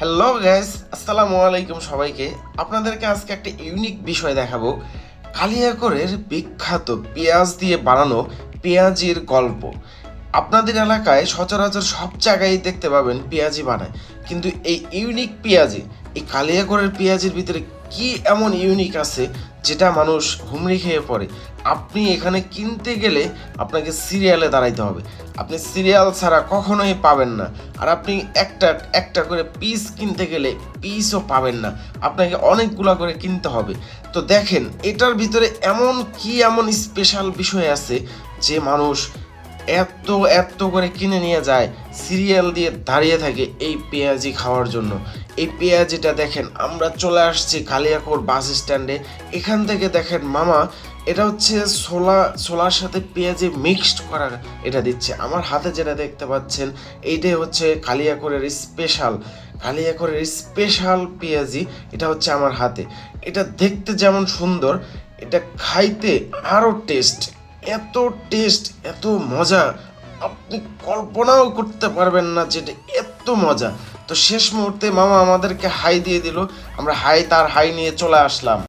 Hello gas আসসালামু আলাইকুম সবাইকে। আপনাদেরকে আজকে একটা ইউনিক বিষয় দেখাবো। কালিয়াকরের বিখ্যাত পেঁয়াজ দিয়ে বানানো পেঁয়াজির গল্প। আপনাদের এলাকায় সচরাচর সব জায়গায় দেখতে পাবেন পেঁয়াজি বানায়। কিন্তু এই ইউনিক পেঁয়াজি এই কালিয়াকরের পেঁয়াজের ভিতরে কি এমন ইউনিক আছে যেটা মানুষ হুমড়ি খেয়ে পড়ে? আপনি এখানে কিনতে গেলে আপনাকে সিরিয়ালে দাঁড়াইতে হবে। আপনি সিরিয়াল ছাড়া কখনোই পাবেন না। আর আপনি একটা একটা করে পিস কিনতে গেলে পিসও পাবেন না। আপনাকে অনেকগুলো করে কিনতে হবে। তো দেখেন, এটার ভিতরে এমন কি এমন স্পেশাল বিষয় আছে যে মানুষ এত এত করে কিনে নিয়ে যায়, সিরিয়াল দিয়ে দাঁড়িয়ে থাকে এই পেঁয়াজি খাওয়ার জন্য। এই পেঁয়াজিটা দেখেন, আমরা চলে আসছি কালিয়াকোর বাস স্ট্যান্ডে। এখান থেকে দেখেন মামা, এটা হচ্ছে ছোলা, ছোলার সাথে পেঁয়াজি মিক্সড করা এটা দিচ্ছে। আমার হাতে যেটা দেখতে পাচ্ছেন, এইটাই হচ্ছে কালিয়াকোরের স্পেশাল কালিয়াকোরের স্পেশাল পেঁয়াজি, এটা হচ্ছে আমার হাতে। এটা দেখতে যেমন সুন্দর, এটা খাইতে আরও টেস্ট এত টেস্ট এত মজা। আপনি কল্পনাও করতে পারবেন না যেটা এত মজা। তো শেষ মুহূর্তে মামা আমাদেরকে হাই দিয়ে দিল। আমরা হাই, তার হাই নিয়ে চলে আসলাম।